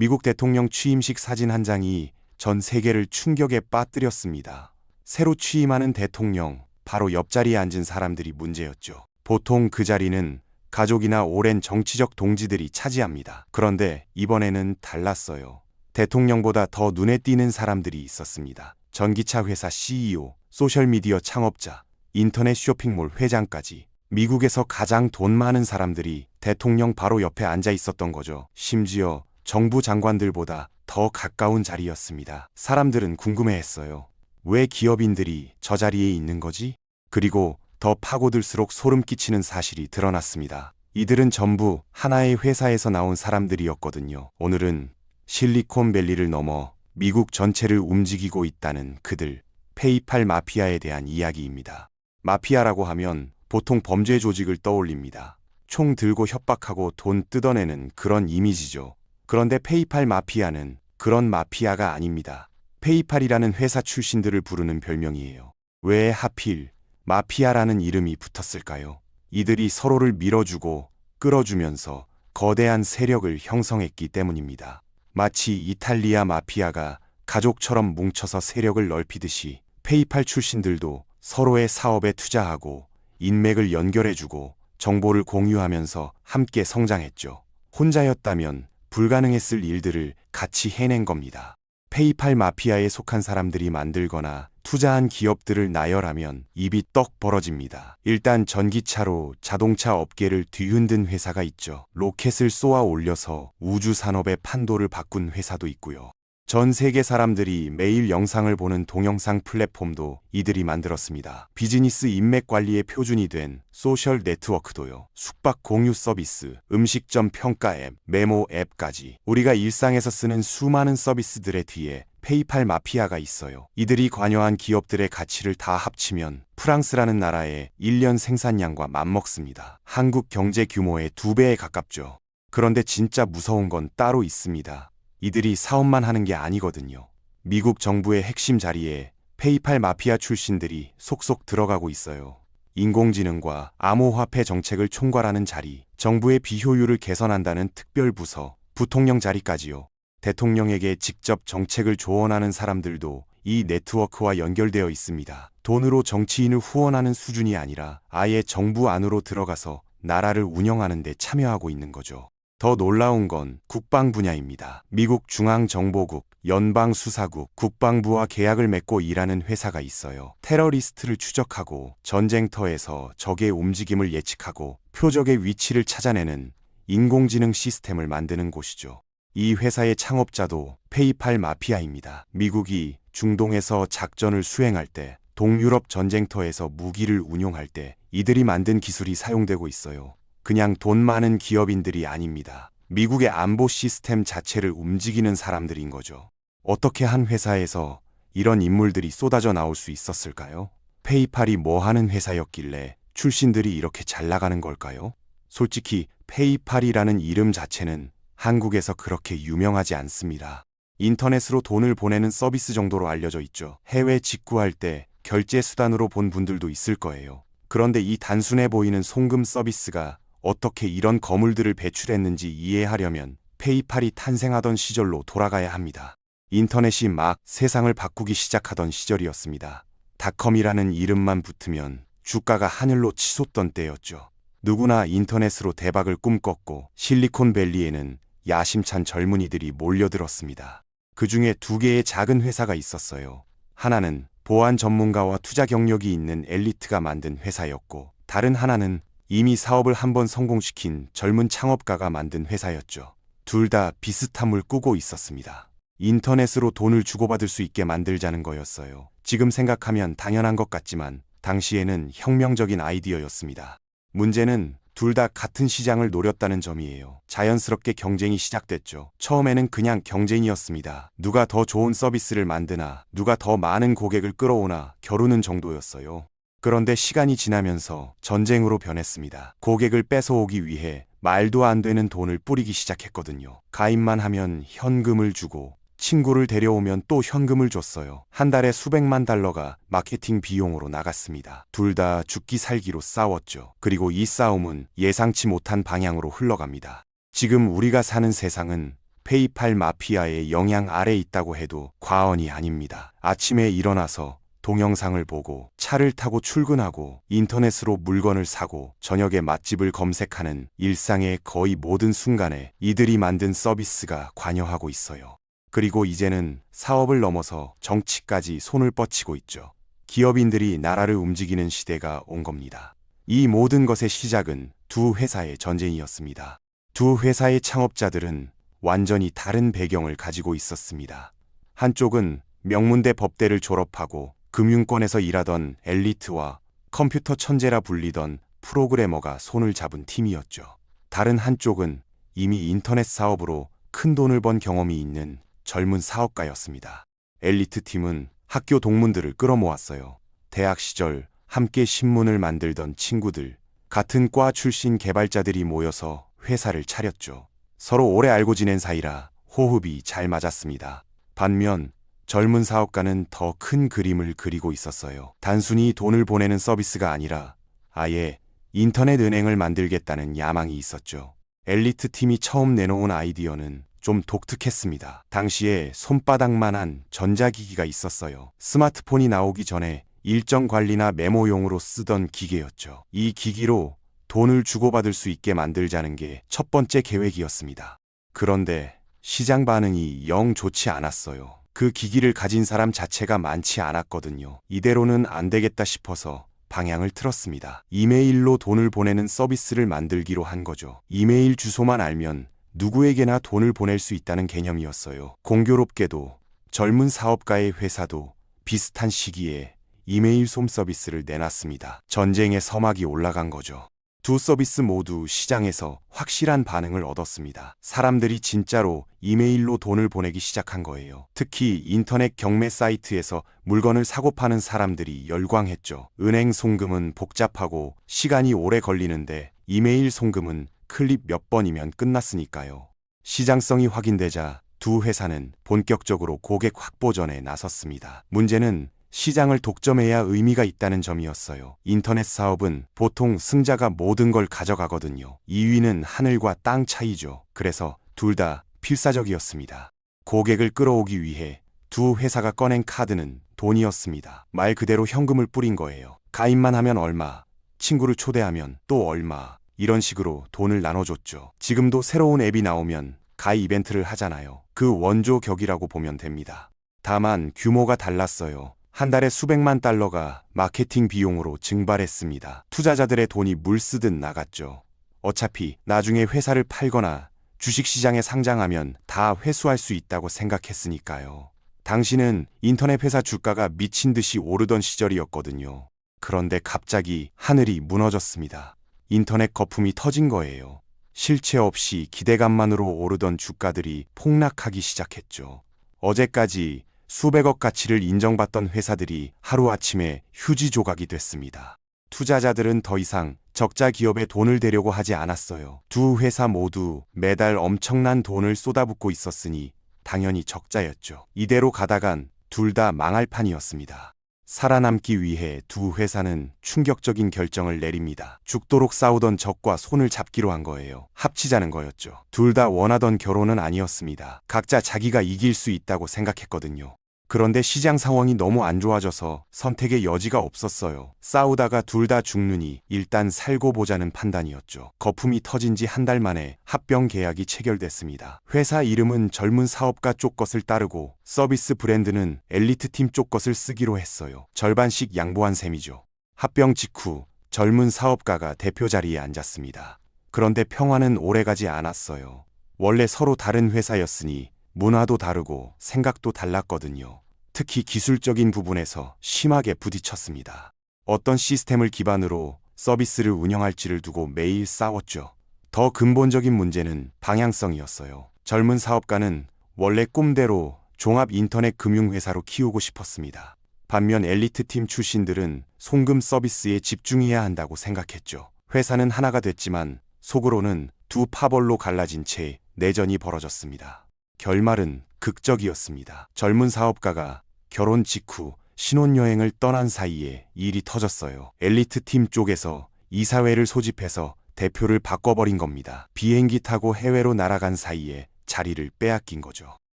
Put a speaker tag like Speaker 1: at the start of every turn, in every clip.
Speaker 1: 미국 대통령 취임식 사진 한 장이 전 세계를 충격에 빠뜨렸습니다. 새로 취임하는 대통령, 바로 옆자리에 앉은 사람들이 문제였죠. 보통 그 자리는 가족이나 오랜 정치적 동지들이 차지합니다. 그런데 이번에는 달랐어요. 대통령보다 더 눈에 띄는 사람들이 있었습니다. 전기차 회사 CEO, 소셜미디어 창업자, 인터넷 쇼핑몰 회장까지 미국에서 가장 돈 많은 사람들이 대통령 바로 옆에 앉아 있었던 거죠. 심지어 정부 장관들보다 더 가까운 자리였습니다. 사람들은 궁금해했어요. 왜 기업인들이 저 자리에 있는 거지? 그리고 더 파고들수록 소름 끼치는 사실이 드러났습니다. 이들은 전부 하나의 회사에서 나온 사람들이었거든요. 오늘은 실리콘밸리를 넘어 미국 전체를 움직이고 있다는 그들, 페이팔 마피아에 대한 이야기입니다. 마피아라고 하면 보통 범죄 조직을 떠올립니다. 총 들고 협박하고 돈 뜯어내는 그런 이미지죠. 그런데 페이팔 마피아는 그런 마피아가 아닙니다. 페이팔이라는 회사 출신들을 부르는 별명이에요. 왜 하필 마피아라는 이름이 붙었을까요? 이들이 서로를 밀어주고 끌어주면서 거대한 세력을 형성했기 때문입니다. 마치 이탈리아 마피아가 가족처럼 뭉쳐서 세력을 넓히듯이 페이팔 출신들도 서로의 사업에 투자하고 인맥을 연결해주고 정보를 공유하면서 함께 성장했죠. 혼자였다면 불가능했을 일들을 같이 해낸 겁니다. 페이팔 마피아에 속한 사람들이 만들거나 투자한 기업들을 나열하면 입이 떡 벌어집니다. 일단 전기차로 자동차 업계를 뒤흔든 회사가 있죠. 로켓을 쏘아 올려서 우주 산업의 판도를 바꾼 회사도 있고요. 전 세계 사람들이 매일 영상을 보는 동영상 플랫폼도 이들이 만들었습니다. 비즈니스 인맥 관리의 표준이 된 소셜 네트워크도요. 숙박 공유 서비스, 음식점 평가 앱, 메모 앱까지 우리가 일상에서 쓰는 수많은 서비스들의 뒤에 페이팔 마피아가 있어요. 이들이 관여한 기업들의 가치를 다 합치면 프랑스라는 나라의 1년 생산량과 맞먹습니다. 한국 경제 규모의 두 배에 가깝죠. 그런데 진짜 무서운 건 따로 있습니다. 이들이 사업만 하는 게 아니거든요. 미국 정부의 핵심 자리에 페이팔 마피아 출신들이 속속 들어가고 있어요. 인공지능과 암호화폐 정책을 총괄하는 자리, 정부의 비효율을 개선한다는 특별부서, 부통령 자리까지요. 대통령에게 직접 정책을 조언하는 사람들도 이 네트워크와 연결되어 있습니다. 돈으로 정치인을 후원하는 수준이 아니라 아예 정부 안으로 들어가서 나라를 운영하는 데 참여하고 있는 거죠. 더 놀라운 건 국방 분야입니다. 미국 중앙정보국, 연방수사국, 국방부와 계약을 맺고 일하는 회사가 있어요. 테러리스트를 추적하고 전쟁터에서 적의 움직임을 예측하고 표적의 위치를 찾아내는 인공지능 시스템을 만드는 곳이죠. 이 회사의 창업자도 페이팔 마피아입니다. 미국이 중동에서 작전을 수행할 때 동유럽 전쟁터에서 무기를 운용할 때 이들이 만든 기술이 사용되고 있어요. 그냥 돈 많은 기업인들이 아닙니다. 미국의 안보 시스템 자체를 움직이는 사람들인 거죠. 어떻게 한 회사에서 이런 인물들이 쏟아져 나올 수 있었을까요? 페이팔이 뭐 하는 회사였길래 출신들이 이렇게 잘 나가는 걸까요? 솔직히 페이팔이라는 이름 자체는 한국에서 그렇게 유명하지 않습니다. 인터넷으로 돈을 보내는 서비스 정도로 알려져 있죠. 해외 직구할 때 결제 수단으로 본 분들도 있을 거예요. 그런데 이 단순해 보이는 송금 서비스가 어떻게 이런 거물들을 배출했는지 이해하려면 페이팔이 탄생하던 시절로 돌아가야 합니다. 인터넷이 막 세상을 바꾸기 시작하던 시절이었습니다. 닷컴이라는 이름만 붙으면 주가가 하늘로 치솟던 때였죠. 누구나 인터넷으로 대박을 꿈꿨고 실리콘밸리에는 야심찬 젊은이들이 몰려들었습니다. 그 중에 두 개의 작은 회사가 있었어요. 하나는 보안 전문가와 투자 경력이 있는 엘리트가 만든 회사였고, 다른 하나는 이미 사업을 한번 성공시킨 젊은 창업가가 만든 회사였죠. 둘 다 비슷함을 꾸고 있었습니다. 인터넷으로 돈을 주고받을 수 있게 만들자는 거였어요. 지금 생각하면 당연한 것 같지만 당시에는 혁명적인 아이디어였습니다. 문제는 둘 다 같은 시장을 노렸다는 점이에요. 자연스럽게 경쟁이 시작됐죠. 처음에는 그냥 경쟁이었습니다. 누가 더 좋은 서비스를 만드나, 누가 더 많은 고객을 끌어오나 겨루는 정도였어요. 그런데 시간이 지나면서 전쟁으로 변했습니다. 고객을 뺏어오기 위해 말도 안 되는 돈을 뿌리기 시작했거든요. 가입만 하면 현금을 주고 친구를 데려오면 또 현금을 줬어요. 한 달에 수백만 달러가 마케팅 비용으로 나갔습니다. 둘 다 죽기 살기로 싸웠죠. 그리고 이 싸움은 예상치 못한 방향으로 흘러갑니다. 지금 우리가 사는 세상은 페이팔 마피아의 영향 아래 있다고 해도 과언이 아닙니다. 아침에 일어나서 동영상을 보고 차를 타고 출근하고 인터넷으로 물건을 사고 저녁에 맛집을 검색하는 일상의 거의 모든 순간에 이들이 만든 서비스가 관여하고 있어요. 그리고 이제는 사업을 넘어서 정치까지 손을 뻗치고 있죠. 기업인들이 나라를 움직이는 시대가 온 겁니다. 이 모든 것의 시작은 두 회사의 전쟁이었습니다. 두 회사의 창업자들은 완전히 다른 배경을 가지고 있었습니다. 한쪽은 명문대 법대를 졸업하고 금융권에서 일하던 엘리트와 컴퓨터 천재라 불리던 프로그래머가 손을 잡은 팀이었죠. 다른 한쪽은 이미 인터넷 사업으로 큰 돈을 번 경험이 있는 젊은 사업가였습니다. 엘리트 팀은 학교 동문들을 끌어모았어요. 대학 시절 함께 신문을 만들던 친구들, 같은 과 출신 개발자들이 모여서 회사를 차렸죠. 서로 오래 알고 지낸 사이라 호흡이 잘 맞았습니다. 반면 젊은 사업가는 더 큰 그림을 그리고 있었어요. 단순히 돈을 보내는 서비스가 아니라 아예 인터넷 은행을 만들겠다는 야망이 있었죠. 엘리트 팀이 처음 내놓은 아이디어는 좀 독특했습니다. 당시에 손바닥만한 전자기기가 있었어요. 스마트폰이 나오기 전에 일정 관리나 메모용으로 쓰던 기계였죠. 이 기기로 돈을 주고받을 수 있게 만들자는 게 첫 번째 계획이었습니다. 그런데 시장 반응이 영 좋지 않았어요. 그 기기를 가진 사람 자체가 많지 않았거든요. 이대로는 안 되겠다 싶어서 방향을 틀었습니다. 이메일로 돈을 보내는 서비스를 만들기로 한 거죠. 이메일 주소만 알면 누구에게나 돈을 보낼 수 있다는 개념이었어요. 공교롭게도 젊은 사업가의 회사도 비슷한 시기에 이메일 솜 서비스를 내놨습니다. 전쟁의 서막이 올라간 거죠. 두 서비스 모두 시장에서 확실한 반응을 얻었습니다. 사람들이 진짜로 이메일로 돈을 보내기 시작한 거예요. 특히 인터넷 경매 사이트에서 물건을 사고 파는 사람들이 열광했죠. 은행 송금은 복잡하고 시간이 오래 걸리는데 이메일 송금은 클릭 몇 번이면 끝났으니까요. 시장성이 확인되자 두 회사는 본격적으로 고객 확보전에 나섰습니다. 문제는 시장을 독점해야 의미가 있다는 점이었어요. 인터넷 사업은 보통 승자가 모든 걸 가져가거든요. 2위는 하늘과 땅 차이죠. 그래서 둘 다 필사적이었습니다. 고객을 끌어오기 위해 두 회사가 꺼낸 카드는 돈이었습니다. 말 그대로 현금을 뿌린 거예요. 가입만 하면 얼마, 친구를 초대하면 또 얼마, 이런 식으로 돈을 나눠줬죠. 지금도 새로운 앱이 나오면 가입 이벤트를 하잖아요. 그 원조 격이라고 보면 됩니다. 다만 규모가 달랐어요. 한 달에 수백만 달러가 마케팅 비용으로 증발했습니다. 투자자들의 돈이 물 쓰듯 나갔죠. 어차피 나중에 회사를 팔거나 주식시장에 상장하면 다 회수할 수 있다고 생각했으니까요. 당시는 인터넷 회사 주가가 미친 듯이 오르던 시절이었거든요. 그런데 갑자기 하늘이 무너졌습니다. 인터넷 거품이 터진 거예요. 실체 없이 기대감만으로 오르던 주가들이 폭락하기 시작했죠. 어제까지 수백억 가치를 인정받던 회사들이 하루아침에 휴지 조각이 됐습니다. 투자자들은 더 이상 적자 기업에 돈을 대려고 하지 않았어요. 두 회사 모두 매달 엄청난 돈을 쏟아붓고 있었으니 당연히 적자였죠. 이대로 가다간 둘 다 망할 판이었습니다. 살아남기 위해 두 회사는 충격적인 결정을 내립니다. 죽도록 싸우던 적과 손을 잡기로 한 거예요. 합치자는 거였죠. 둘 다 원하던 결혼은 아니었습니다. 각자 자기가 이길 수 있다고 생각했거든요. 그런데 시장 상황이 너무 안 좋아져서 선택의 여지가 없었어요. 싸우다가 둘 다 죽느니 일단 살고 보자는 판단이었죠. 거품이 터진 지 한 달 만에 합병 계약이 체결됐습니다. 회사 이름은 젊은 사업가 쪽 것을 따르고 서비스 브랜드는 엘리트 팀 쪽 것을 쓰기로 했어요. 절반씩 양보한 셈이죠. 합병 직후 젊은 사업가가 대표 자리에 앉았습니다. 그런데 평화는 오래가지 않았어요. 원래 서로 다른 회사였으니 문화도 다르고 생각도 달랐거든요. 특히 기술적인 부분에서 심하게 부딪혔습니다. 어떤 시스템을 기반으로 서비스를 운영할지를 두고 매일 싸웠죠. 더 근본적인 문제는 방향성이었어요. 젊은 사업가는 원래 꿈대로 종합 인터넷 금융회사로 키우고 싶었습니다. 반면 엘리트 팀 출신들은 송금 서비스에 집중해야 한다고 생각했죠. 회사는 하나가 됐지만 속으로는 두 파벌로 갈라진 채 내전이 벌어졌습니다. 결말은 극적이었습니다. 젊은 사업가가 결혼 직후 신혼여행을 떠난 사이에 일이 터졌어요. 엘리트 팀 쪽에서 이사회를 소집해서 대표를 바꿔버린 겁니다. 비행기 타고 해외로 날아간 사이에 자리를 빼앗긴 거죠.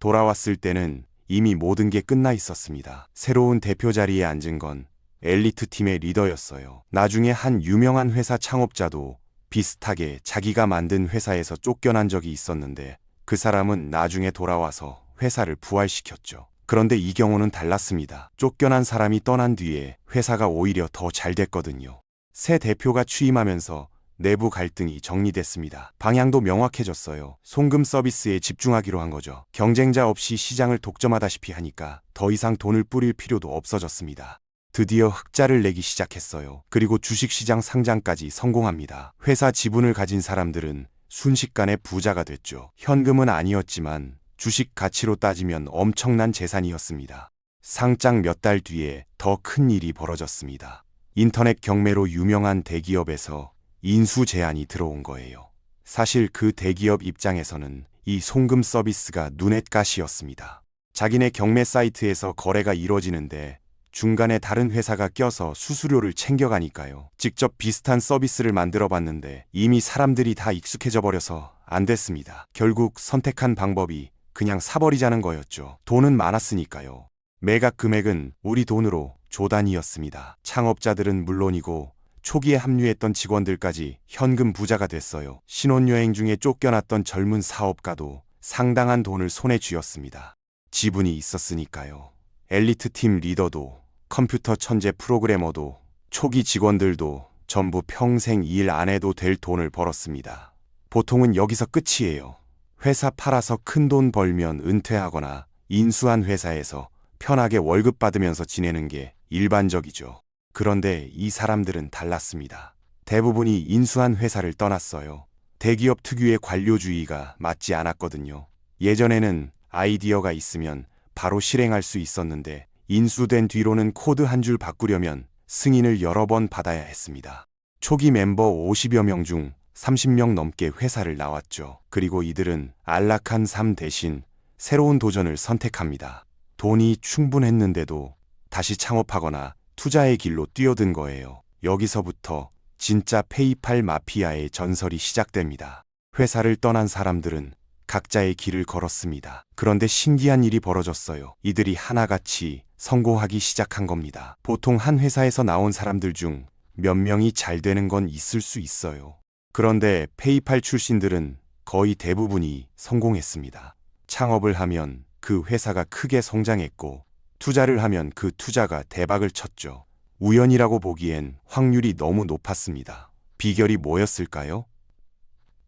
Speaker 1: 돌아왔을 때는 이미 모든 게 끝나 있었습니다. 새로운 대표 자리에 앉은 건 엘리트 팀의 리더였어요. 나중에 한 유명한 회사 창업자도 비슷하게 자기가 만든 회사에서 쫓겨난 적이 있었는데 그 사람은 나중에 돌아와서 회사를 부활시켰죠. 그런데 이 경우는 달랐습니다. 쫓겨난 사람이 떠난 뒤에 회사가 오히려 더 잘 됐거든요. 새 대표가 취임하면서 내부 갈등이 정리됐습니다. 방향도 명확해졌어요. 송금 서비스에 집중하기로 한 거죠. 경쟁자 없이 시장을 독점하다시피 하니까 더 이상 돈을 뿌릴 필요도 없어졌습니다. 드디어 흑자를 내기 시작했어요. 그리고 주식시장 상장까지 성공합니다. 회사 지분을 가진 사람들은 순식간에 부자가 됐죠. 현금은 아니었지만 주식 가치로 따지면 엄청난 재산이었습니다. 상장 몇 달 뒤에 더 큰 일이 벌어졌습니다. 인터넷 경매로 유명한 대기업에서 인수 제안이 들어온 거예요. 사실 그 대기업 입장에서는 이 송금 서비스가 눈엣 가시였습니다. 자기네 경매 사이트에서 거래가 이루어지는데 중간에 다른 회사가 껴서 수수료를 챙겨가니까요. 직접 비슷한 서비스를 만들어 봤는데 이미 사람들이 다 익숙해져 버려서 안 됐습니다. 결국 선택한 방법이 그냥 사버리자는 거였죠. 돈은 많았으니까요. 매각 금액은 우리 돈으로 조단이었습니다. 창업자들은 물론이고 초기에 합류했던 직원들까지 현금 부자가 됐어요. 신혼여행 중에 쫓겨났던 젊은 사업가도 상당한 돈을 손에 쥐었습니다. 지분이 있었으니까요. 엘리트 팀 리더도 컴퓨터 천재 프로그래머도 초기 직원들도 전부 평생 일 안 해도 될 돈을 벌었습니다. 보통은 여기서 끝이에요. 회사 팔아서 큰 돈 벌면 은퇴하거나 인수한 회사에서 편하게 월급 받으면서 지내는 게 일반적이죠. 그런데 이 사람들은 달랐습니다. 대부분이 인수한 회사를 떠났어요. 대기업 특유의 관료주의가 맞지 않았거든요. 예전에는 아이디어가 있으면 바로 실행할 수 있었는데 인수된 뒤로는 코드 한 줄 바꾸려면 승인을 여러 번 받아야 했습니다. 초기 멤버 50여 명 중 30명 넘게 회사를 나왔죠. 그리고 이들은 안락한 삶 대신 새로운 도전을 선택합니다. 돈이 충분했는데도 다시 창업하거나 투자의 길로 뛰어든 거예요. 여기서부터 진짜 페이팔 마피아의 전설이 시작됩니다. 회사를 떠난 사람들은 각자의 길을 걸었습니다. 그런데 신기한 일이 벌어졌어요. 이들이 하나같이 성공하기 시작한 겁니다. 보통 한 회사에서 나온 사람들 중 몇 명이 잘 되는 건 있을 수 있어요. 그런데 페이팔 출신들은 거의 대부분이 성공했습니다. 창업을 하면 그 회사가 크게 성장했고 투자를 하면 그 투자가 대박을 쳤죠. 우연이라고 보기엔 확률이 너무 높았습니다. 비결이 뭐였을까요?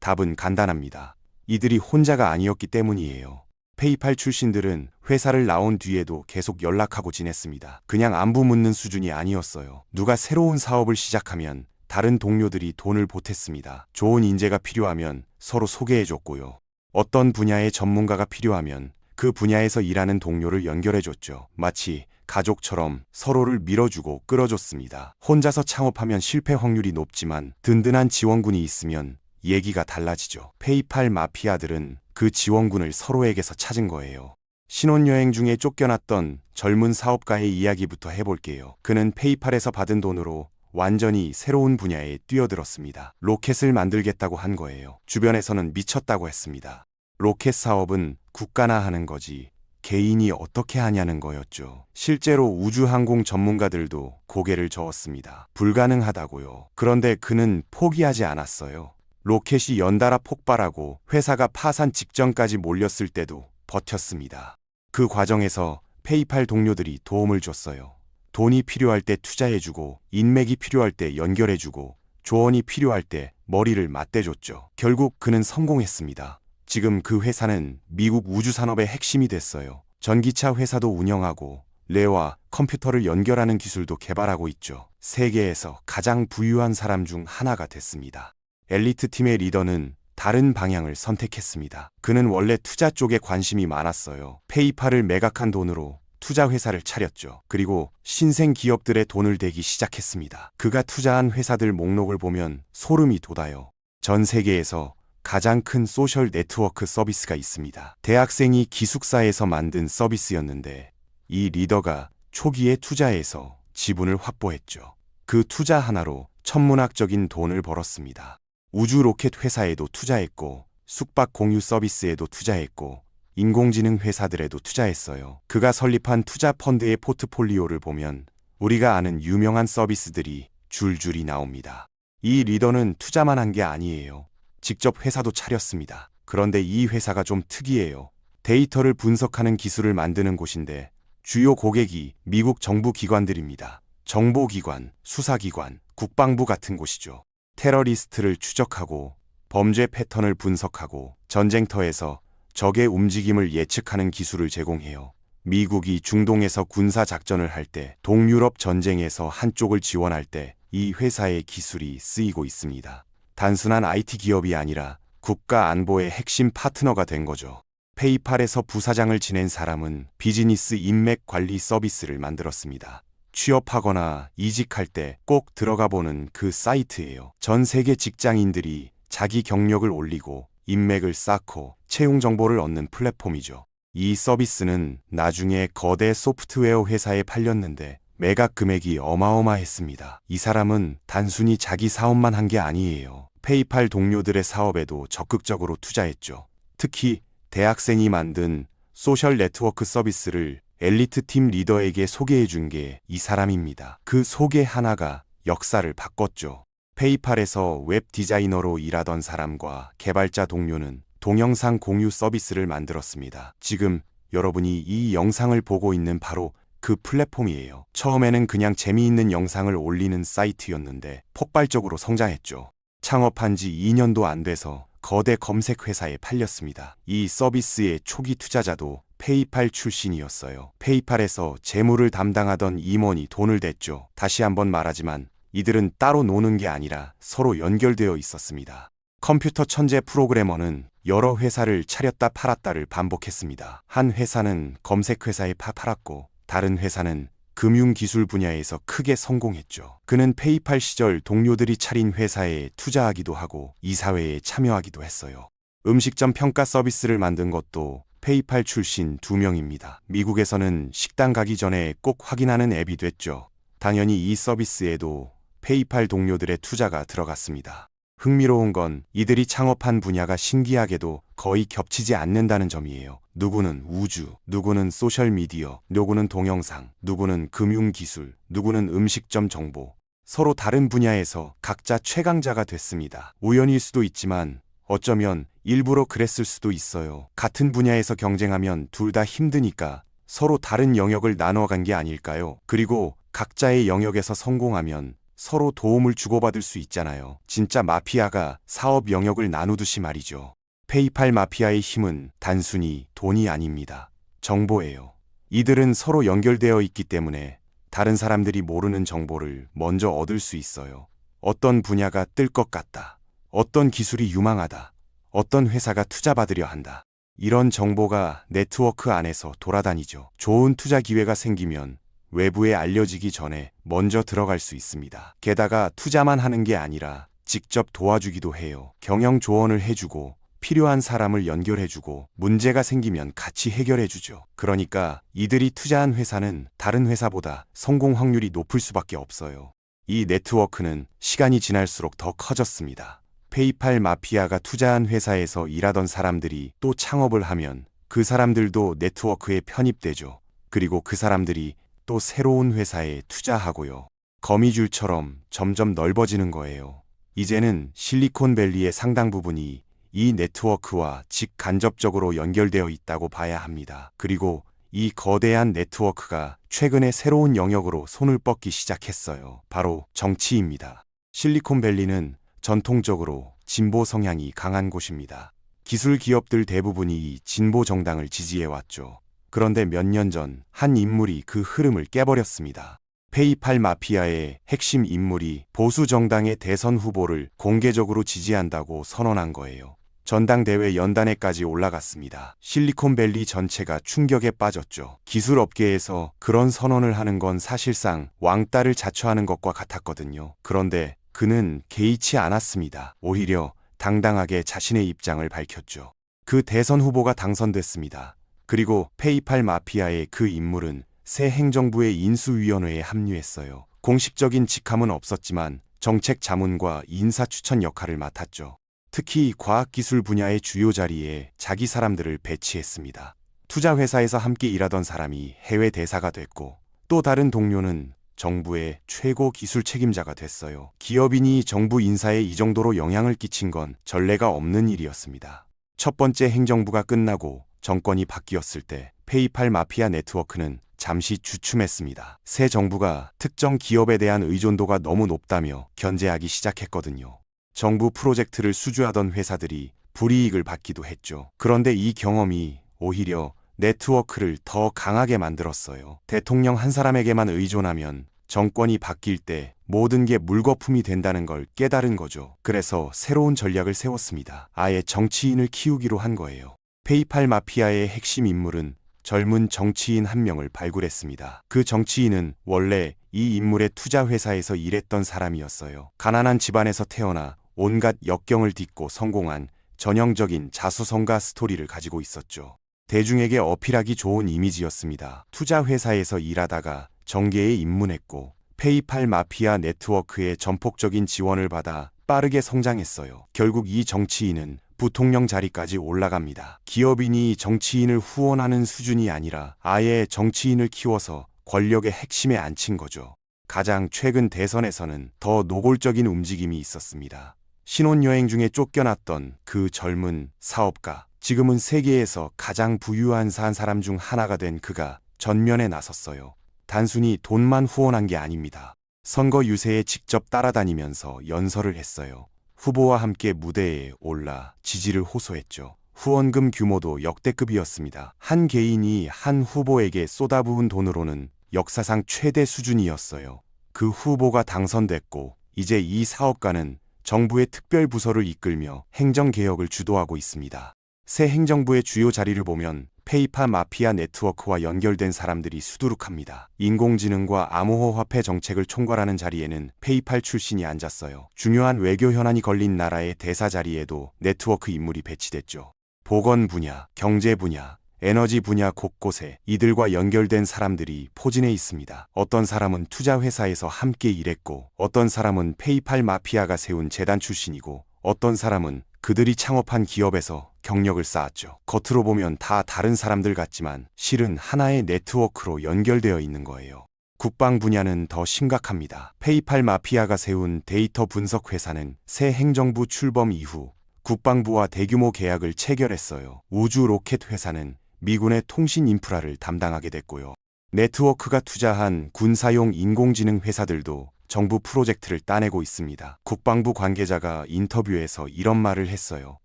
Speaker 1: 답은 간단합니다. 이들이 혼자가 아니었기 때문이에요. 페이팔 출신들은 회사를 나온 뒤에도 계속 연락하고 지냈습니다. 그냥 안부 묻는 수준이 아니었어요. 누가 새로운 사업을 시작하면 다른 동료들이 돈을 보탰습니다. 좋은 인재가 필요하면 서로 소개해줬고요. 어떤 분야의 전문가가 필요하면 그 분야에서 일하는 동료를 연결해줬죠. 마치 가족처럼 서로를 밀어주고 끌어줬습니다. 혼자서 창업하면 실패 확률이 높지만 든든한 지원군이 있으면 얘기가 달라지죠. 페이팔 마피아들은 그 지원군을 서로에게서 찾은 거예요. 신혼여행 중에 쫓겨났던 젊은 사업가의 이야기부터 해볼게요. 그는 페이팔에서 받은 돈으로 완전히 새로운 분야에 뛰어들었습니다. 로켓을 만들겠다고 한 거예요. 주변에서는 미쳤다고 했습니다. 로켓 사업은 국가나 하는 거지 개인이 어떻게 하냐는 거였죠. 실제로 우주항공 전문가들도 고개를 저었습니다. 불가능하다고요. 그런데 그는 포기하지 않았어요. 로켓이 연달아 폭발하고 회사가 파산 직전까지 몰렸을 때도 버텼습니다. 그 과정에서 페이팔 동료들이 도움을 줬어요. 돈이 필요할 때 투자해주고 인맥이 필요할 때 연결해주고 조언이 필요할 때 머리를 맞대줬죠. 결국 그는 성공했습니다. 지금 그 회사는 미국 우주산업의 핵심이 됐어요. 전기차 회사도 운영하고 레와 컴퓨터를 연결하는 기술도 개발하고 있죠. 세계에서 가장 부유한 사람 중 하나가 됐습니다. 엘리트 팀의 리더는 다른 방향을 선택했습니다. 그는 원래 투자 쪽에 관심이 많았어요. 페이팔을 매각한 돈으로 투자 회사를 차렸죠. 그리고 신생 기업들의 돈을 대기 시작했습니다. 그가 투자한 회사들 목록을 보면 소름이 돋아요. 전 세계에서 가장 큰 소셜 네트워크 서비스가 있습니다. 대학생이 기숙사에서 만든 서비스였는데 이 리더가 초기에 투자해서 지분을 확보했죠. 그 투자 하나로 천문학적인 돈을 벌었습니다. 우주 로켓 회사에도 투자했고 숙박 공유 서비스에도 투자했고 인공지능 회사들에도 투자했어요. 그가 설립한 투자 펀드의 포트폴리오를 보면 우리가 아는 유명한 서비스들이 줄줄이 나옵니다. 이 리더는 투자만 한 게 아니에요. 직접 회사도 차렸습니다. 그런데 이 회사가 좀 특이해요. 데이터를 분석하는 기술을 만드는 곳인데 주요 고객이 미국 정부 기관들입니다. 정보기관, 수사기관, 국방부 같은 곳이죠. 테러리스트를 추적하고 범죄 패턴을 분석하고 전쟁터에서 적의 움직임을 예측하는 기술을 제공해요. 미국이 중동에서 군사 작전을 할 때, 동유럽 전쟁에서 한쪽을 지원할 때 이 회사의 기술이 쓰이고 있습니다. 단순한 IT 기업이 아니라 국가 안보의 핵심 파트너가 된 거죠. 페이팔에서 부사장을 지낸 사람은 비즈니스 인맥 관리 서비스를 만들었습니다. 취업하거나 이직할 때 꼭 들어가 보는 그 사이트예요. 전 세계 직장인들이 자기 경력을 올리고 인맥을 쌓고 채용 정보를 얻는 플랫폼이죠. 이 서비스는 나중에 거대 소프트웨어 회사에 팔렸는데 매각 금액이 어마어마했습니다. 이 사람은 단순히 자기 사업만 한 게 아니에요. 페이팔 동료들의 사업에도 적극적으로 투자했죠. 특히 대학생이 만든 소셜 네트워크 서비스를 엘리트 팀 리더에게 소개해 준 게 이 사람입니다. 그 소개 하나가 역사를 바꿨죠. 페이팔에서 웹 디자이너로 일하던 사람과 개발자 동료는 동영상 공유 서비스를 만들었습니다. 지금 여러분이 이 영상을 보고 있는 바로 그 플랫폼이에요. 처음에는 그냥 재미있는 영상을 올리는 사이트였는데 폭발적으로 성장했죠. 창업한 지 2년도 안 돼서 거대 검색 회사에 팔렸습니다. 이 서비스의 초기 투자자도 페이팔 출신이었어요. 페이팔에서 재무를 담당하던 임원이 돈을 댔죠. 다시 한번 말하지만 이들은 따로 노는 게 아니라 서로 연결되어 있었습니다. 컴퓨터 천재 프로그래머는 여러 회사를 차렸다 팔았다를 반복했습니다. 한 회사는 검색 회사에 파 팔았고 다른 회사는 금융기술 분야에서 크게 성공했죠. 그는 페이팔 시절 동료들이 차린 회사에 투자하기도 하고 이사회에 참여하기도 했어요. 음식점 평가 서비스를 만든 것도 페이팔 출신 두 명입니다. 미국에서는 식당 가기 전에 꼭 확인하는 앱이 됐죠. 당연히 이 서비스에도 페이팔 동료들의 투자가 들어갔습니다. 흥미로운 건 이들이 창업한 분야가 신기하게도 거의 겹치지 않는다는 점이에요. 누구는 우주, 누구는 소셜미디어, 누구는 동영상, 누구는 금융기술, 누구는 음식점 정보. 서로 다른 분야에서 각자 최강자가 됐습니다. 우연일 수도 있지만 어쩌면 일부러 그랬을 수도 있어요. 같은 분야에서 경쟁하면 둘 다 힘드니까 서로 다른 영역을 나눠간 게 아닐까요? 그리고 각자의 영역에서 성공하면 서로 도움을 주고받을 수 있잖아요. 진짜 마피아가 사업 영역을 나누듯이 말이죠. 페이팔 마피아의 힘은 단순히 돈이 아닙니다. 정보예요. 이들은 서로 연결되어 있기 때문에 다른 사람들이 모르는 정보를 먼저 얻을 수 있어요. 어떤 분야가 뜰 것 같다. 어떤 기술이 유망하다. 어떤 회사가 투자받으려 한다. 이런 정보가 네트워크 안에서 돌아다니죠. 좋은 투자 기회가 생기면 외부에 알려지기 전에 먼저 들어갈 수 있습니다. 게다가 투자만 하는 게 아니라 직접 도와주기도 해요. 경영 조언을 해주고 필요한 사람을 연결해주고 문제가 생기면 같이 해결해주죠. 그러니까 이들이 투자한 회사는 다른 회사보다 성공 확률이 높을 수밖에 없어요. 이 네트워크는 시간이 지날수록 더 커졌습니다. 페이팔 마피아가 투자한 회사에서 일하던 사람들이 또 창업을 하면 그 사람들도 네트워크에 편입되죠. 그리고 그 사람들이 또 새로운 회사에 투자하고요. 거미줄처럼 점점 넓어지는 거예요. 이제는 실리콘밸리의 상당 부분이 이 네트워크와 직간접적으로 연결되어 있다고 봐야 합니다. 그리고 이 거대한 네트워크가 최근에 새로운 영역으로 손을 뻗기 시작했어요. 바로 정치입니다. 실리콘밸리는 전통적으로 진보 성향이 강한 곳입니다. 기술 기업들 대부분이 진보 정당을 지지해왔죠. 그런데 몇 년 전 한 인물이 그 흐름을 깨버렸습니다. 페이팔 마피아의 핵심 인물이 보수 정당의 대선 후보를 공개적으로 지지한다고 선언한 거예요. 전당대회 연단에까지 올라갔습니다. 실리콘밸리 전체가 충격에 빠졌죠. 기술 업계에서 그런 선언을 하는 건 사실상 왕따를 자처하는 것과 같았거든요. 그런데 그는 개의치 않았습니다. 오히려 당당하게 자신의 입장을 밝혔죠. 그 대선 후보가 당선됐습니다. 그리고 페이팔 마피아의 그 인물은 새 행정부의 인수위원회에 합류했어요. 공식적인 직함은 없었지만 정책 자문과 인사 추천 역할을 맡았죠. 특히 과학기술 분야의 주요 자리에 자기 사람들을 배치했습니다. 투자 회사에서 함께 일하던 사람이 해외 대사가 됐고 또 다른 동료는 정부의 최고 기술 책임자가 됐어요. 기업인이 정부 인사에 이 정도로 영향을 끼친 건 전례가 없는 일이었습니다. 첫 번째 행정부가 끝나고 정권이 바뀌었을 때 페이팔 마피아 네트워크는 잠시 주춤했습니다. 새 정부가 특정 기업에 대한 의존도가 너무 높다며 견제하기 시작했거든요. 정부 프로젝트를 수주하던 회사들이 불이익을 받기도 했죠. 그런데 이 경험이 오히려 네트워크를 더 강하게 만들었어요. 대통령 한 사람에게만 의존하면 정권이 바뀔 때 모든 게 물거품이 된다는 걸 깨달은 거죠. 그래서 새로운 전략을 세웠습니다. 아예 정치인을 키우기로 한 거예요. 페이팔 마피아의 핵심 인물은 젊은 정치인 한 명을 발굴했습니다. 그 정치인은 원래 이 인물의 투자 회사에서 일했던 사람이었어요. 가난한 집안에서 태어나 온갖 역경을 딛고 성공한 전형적인 자수성가 스토리를 가지고 있었죠. 대중에게 어필하기 좋은 이미지였습니다. 투자 회사에서 일하다가 정계에 입문했고 페이팔 마피아 네트워크의 전폭적인 지원을 받아 빠르게 성장했어요. 결국 이 정치인은 부통령 자리까지 올라갑니다. 기업인이 정치인을 후원하는 수준이 아니라 아예 정치인을 키워서 권력의 핵심에 앉힌 거죠. 가장 최근 대선에서는 더 노골적인 움직임이 있었습니다. 신혼여행 중에 쫓겨났던 그 젊은 사업가, 지금은 세계에서 가장 부유한 산 사람 중 하나가 된 그가 전면에 나섰어요. 단순히 돈만 후원한 게 아닙니다. 선거 유세에 직접 따라다니면서 연설을 했어요. 후보와 함께 무대에 올라 지지를 호소했죠. 후원금 규모도 역대급이었습니다. 한 개인이 한 후보에게 쏟아부은 돈으로는 역사상 최대 수준이었어요. 그 후보가 당선됐고 이제 이 사업가는 정부의 특별 부서를 이끌며 행정개혁을 주도하고 있습니다. 새 행정부의 주요 자리를 보면 페이파 마피아 네트워크와 연결된 사람들이 수두룩합니다. 인공지능과 암호화폐 정책을 총괄하는 자리에는 페이팔 출신이 앉았어요. 중요한 외교 현안이 걸린 나라의 대사 자리에도 네트워크 인물이 배치됐죠. 보건 분야, 경제 분야, 에너지 분야 곳곳에 이들과 연결된 사람들이 포진해 있습니다. 어떤 사람은 투자 회사에서 함께 일했고, 어떤 사람은 페이팔 마피아가 세운 재단 출신이고, 어떤 사람은 그들이 창업한 기업에서 경력을 쌓았죠. 겉으로 보면 다 다른 사람들 같지만 실은 하나의 네트워크로 연결되어 있는 거예요. 국방 분야는 더 심각합니다. 페이팔 마피아가 세운 데이터 분석 회사는 새 행정부 출범 이후 국방부와 대규모 계약을 체결했어요. 우주 로켓 회사는 미군의 통신 인프라를 담당하게 됐고요. 네트워크가 투자한 군사용 인공지능 회사들도 정부 프로젝트를 따내고 있습니다. 국방부 관계자가 인터뷰에서 이런 말을 했어요.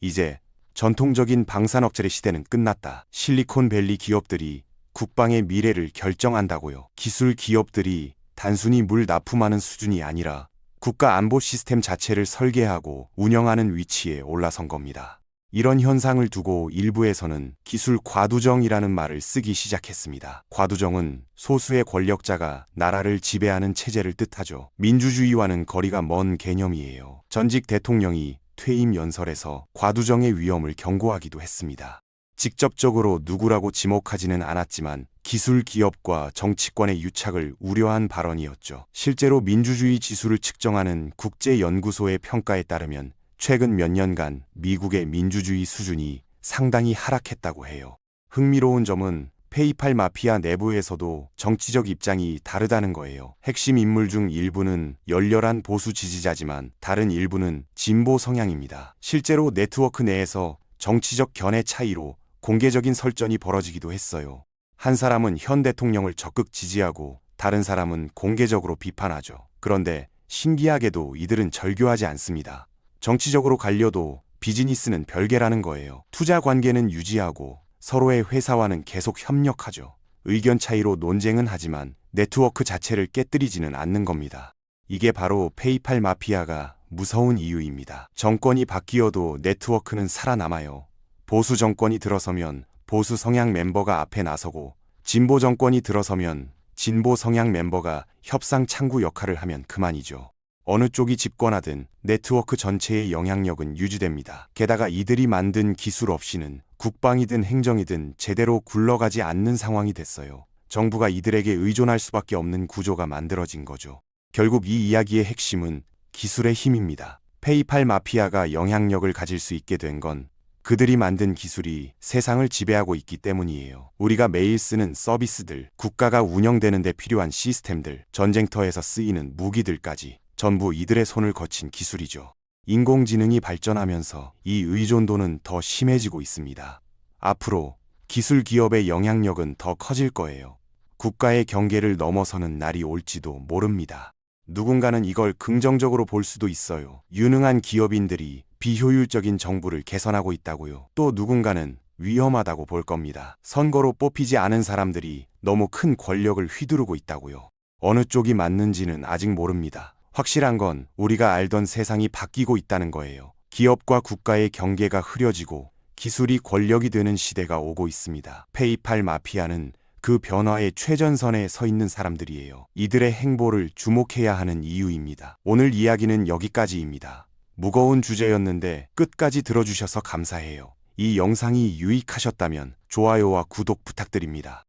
Speaker 1: 이제 전통적인 방산업체의 시대는 끝났다. 실리콘밸리 기업들이 국방의 미래를 결정한다고요. 기술 기업들이 단순히 물 납품하는 수준이 아니라 국가 안보 시스템 자체를 설계하고 운영하는 위치에 올라선 겁니다. 이런 현상을 두고 일부에서는 기술 과두정이라는 말을 쓰기 시작했습니다. 과두정은 소수의 권력자가 나라를 지배하는 체제를 뜻하죠. 민주주의와는 거리가 먼 개념이에요. 전직 대통령이 퇴임 연설에서 과두정의 위험을 경고하기도 했습니다. 직접적으로 누구라고 지목하지는 않았지만 기술 기업과 정치권의 유착을 우려한 발언이었죠. 실제로 민주주의 지수를 측정하는 국제연구소의 평가에 따르면 최근 몇 년간 미국의 민주주의 수준이 상당히 하락했다고 해요. 흥미로운 점은 페이팔 마피아 내부에서도 정치적 입장이 다르다는 거예요. 핵심 인물 중 일부는 열렬한 보수 지지자지만 다른 일부는 진보 성향입니다. 실제로 네트워크 내에서 정치적 견해 차이로 공개적인 설전이 벌어지기도 했어요. 한 사람은 현 대통령을 적극 지지하고 다른 사람은 공개적으로 비판하죠. 그런데 신기하게도 이들은 절교하지 않습니다. 정치적으로 갈려도 비즈니스는 별개라는 거예요. 투자 관계는 유지하고 서로의 회사와는 계속 협력하죠. 의견 차이로 논쟁은 하지만 네트워크 자체를 깨뜨리지는 않는 겁니다. 이게 바로 페이팔 마피아가 무서운 이유입니다. 정권이 바뀌어도 네트워크는 살아남아요. 보수 정권이 들어서면 보수 성향 멤버가 앞에 나서고 진보 정권이 들어서면 진보 성향 멤버가 협상 창구 역할을 하면 그만이죠. 어느 쪽이 집권하든 네트워크 전체의 영향력은 유지됩니다. 게다가 이들이 만든 기술 없이는 국방이든 행정이든 제대로 굴러가지 않는 상황이 됐어요. 정부가 이들에게 의존할 수밖에 없는 구조가 만들어진 거죠. 결국 이 이야기의 핵심은 기술의 힘입니다. 페이팔 마피아가 영향력을 가질 수 있게 된 건 그들이 만든 기술이 세상을 지배하고 있기 때문이에요. 우리가 매일 쓰는 서비스들, 국가가 운영되는 데 필요한 시스템들, 전쟁터에서 쓰이는 무기들까지 전부 이들의 손을 거친 기술이죠. 인공지능이 발전하면서 이 의존도는 더 심해지고 있습니다. 앞으로 기술 기업의 영향력은 더 커질 거예요. 국가의 경계를 넘어서는 날이 올지도 모릅니다. 누군가는 이걸 긍정적으로 볼 수도 있어요. 유능한 기업인들이 비효율적인 정부를 개선하고 있다고요. 또 누군가는 위험하다고 볼 겁니다. 선거로 뽑히지 않은 사람들이 너무 큰 권력을 휘두르고 있다고요. 어느 쪽이 맞는지는 아직 모릅니다. 확실한 건 우리가 알던 세상이 바뀌고 있다는 거예요. 기업과 국가의 경계가 흐려지고 기술이 권력이 되는 시대가 오고 있습니다. 페이팔 마피아는 그 변화의 최전선에 서 있는 사람들이에요. 이들의 행보를 주목해야 하는 이유입니다. 오늘 이야기는 여기까지입니다. 무거운 주제였는데 끝까지 들어주셔서 감사해요. 이 영상이 유익하셨다면 좋아요와 구독 부탁드립니다.